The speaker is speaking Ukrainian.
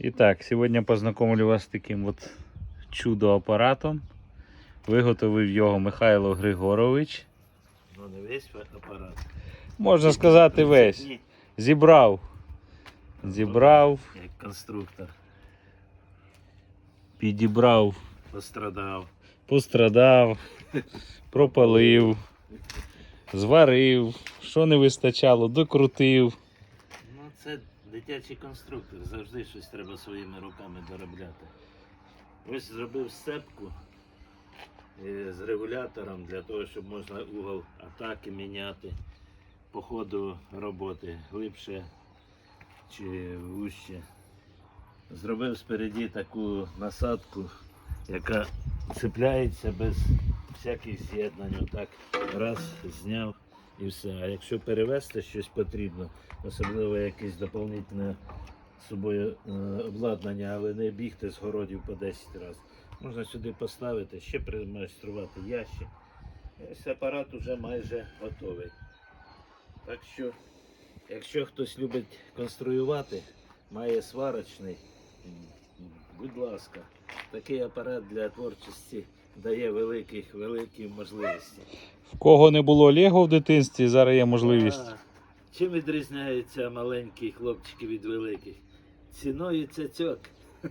Итак, сегодня познакомлю вас з таким от чудо-апаратом. Виготовив його Михайло Григорович. Ну не весь апарат. Можна сказати, весь. Зібрав. Зібрав, Як конструктор підібрав, пострадав. пострадав, пропалив, зварив, що не вистачало, докрутив. Ну це дитячий конструктор. Завжди щось треба своїми руками доробляти. Ось зробив сцепку е, з регулятором для того, щоб можна угол атаки міняти по ходу роботи глибше чи вужче. Зробив спереді таку насадку, яка цепляється без всяких з'єднань. Отак раз зняв і все. А якщо перевезти щось потрібно, особливо якесь доповнительне з собою е, обладнання, але не бігти з городів по 10 разів. Можна сюди поставити, ще примайструвати ящик. Ось апарат уже майже готовий. Так що, якщо хтось любить конструювати, має сварочний, будь ласка, такий апарат для творчості дає великих, великі можливості. В кого не було Лего в дитинстві, зараз є можливість. А, Чим відрізняються маленькі хлопчики від великих? Ціною цяцьок.